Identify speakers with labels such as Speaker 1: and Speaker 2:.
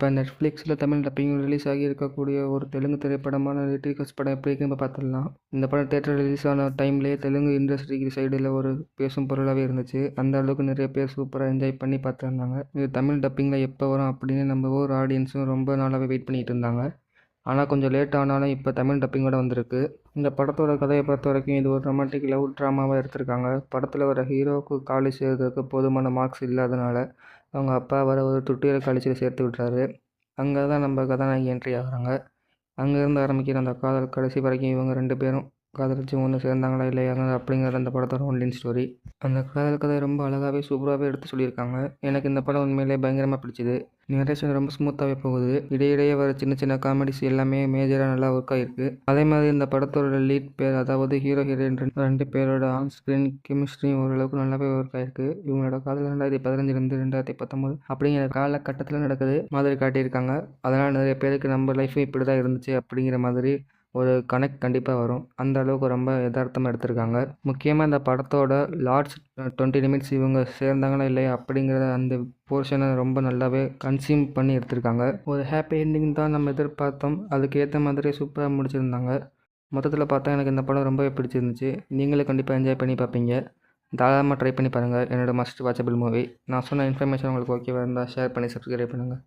Speaker 1: இப்போ நெட்ஃப்ளிக்ஸில் Tamil dubbing release ஆகி இருக்கக்கூடிய ஒரு தெலுங்கு திரைப்படமான லிட்டிகஸ் படம் எப்படி இருக்குன்னு பார்த்துடலாம். இந்த படம் தேட்டர் ரிலீஸ் ஆன டைம்லேயே தெலுங்கு இண்டஸ்ட்ரி சைடில் ஒரு பேசும் பொருளாகவே இருந்துச்சு. அந்த அளவுக்கு நிறைய பேர் சூப்பராக என்ஜாய் பண்ணி பார்த்துருந்தாங்க. இது தமிழ் டப்பிங்கில் எப்போ வரும் அப்படின்னு நம்ம ஊர் ஆடியன்ஸும் ரொம்ப நாளாகவே வெயிட் பண்ணிகிட்டு இருந்தாங்க. ஆனால் கொஞ்சம் லேட் ஆனாலும் இப்போ தமிழ் டப்பிங்கோட வந்திருக்கு. இந்த படத்தோட கதையை பொறுத்த வரைக்கும் இது ஒரு ரொமான்டிக் லவ் ட்ராமாவாக எடுத்திருக்காங்க. படத்தில் வர ஹீரோவுக்கு காலேஜ் செய்வதற்கு போதுமான மார்க்ஸ் இல்லாதனால அவங்க அப்பா வர ஒரு தொட்டியில் கழிச்சில் சேர்த்து விட்றாரு அங்கே தான் நம்ம கதாநாயகி என்ட்ரி ஆகுறாங்க. அங்கேருந்து ஆரம்பிக்கிற அந்த காதல் கடைசி வரைக்கும் இவங்க ரெண்டு பேரும் காதலிச்சு ஒன்று சேர்ந்தாங்களா இல்லையா அப்படிங்கிற அந்த படத்தோட ஒன்லைன் ஸ்டோரி அந்த காதல் கதை ரொம்ப அழகாகவே சூப்பராகவே எடுத்து சொல்லியிருக்காங்க. எனக்கு இந்த படம் உண்மையிலே பயங்கரமாக பிடிச்சிது. நரேஷன் ரொம்ப ஸ்மூத்தாகவே போகுது. இடையிடையே வர சின்ன சின்ன காமெடிஸ் எல்லாமே மேஜராக நல்லா ஒர்க் ஆகிருக்கு அதே மாதிரி இந்த படத்தோட லீட் பேர் அதாவது ஹீரோ ஹீரோயின் ரெண்டு ரெண்டு பேரோட ஆன் ஸ்க்ரீன் கெமிஸ்ட்ரியும் ஓரளவுக்கு நல்லாவே ஒர்க் ஆகிருக்கு இவங்களோட காதல் ரெண்டாயிரத்தி பதினஞ்சுலேருந்து ரெண்டாயிரத்தி பத்தொம்போது அப்படிங்கிற காலகட்டத்தில் நடக்குது மாதிரி காட்டியிருக்காங்க. அதனால் நிறைய பேருக்கு நம்ம லைஃப்பும் இப்படி தான் இருந்துச்சு அப்படிங்கிற மாதிரி ஒரு கனெக்ட் கண்டிப்பாக வரும். அந்த அளவுக்கு ரொம்ப யதார்த்தமாக எடுத்திருக்காங்க. முக்கியமாக இந்த படத்தோட லார்ஜ் டுவெண்ட்டி நிமிட்ஸ் இவங்க சேர்ந்தாங்களா இல்லையா அப்படிங்கிறத அந்த போர்ஷனை ரொம்ப நல்லாவே கன்சியூம் பண்ணி எடுத்திருக்காங்க. ஒரு ஹாப்பி என்டிங் தான் நம்ம எதிர்பார்த்தோம். அதுக்கேற்ற மாதிரி சூப்பராக முடிச்சிருந்தாங்க. மொத்தத்தில் பார்த்தா எனக்கு இந்த படம் ரொம்பவே பிடிச்சிருந்துச்சு. நீங்களும் கண்டிப்பாக என்ஜாய் பண்ணி பார்ப்பீங்க. தாராளமாக ட்ரை பண்ணி பாருங்கள் என்னோடய மஸ்ட் வாட்சபிள் மூவி நான் சொன்ன இன்ஃபர்மேஷன் உங்களுக்கு ஓகேவாக இருந்தால் ஷேர் பண்ணி சப்ஸ்கிரைப் பண்ணுங்கள்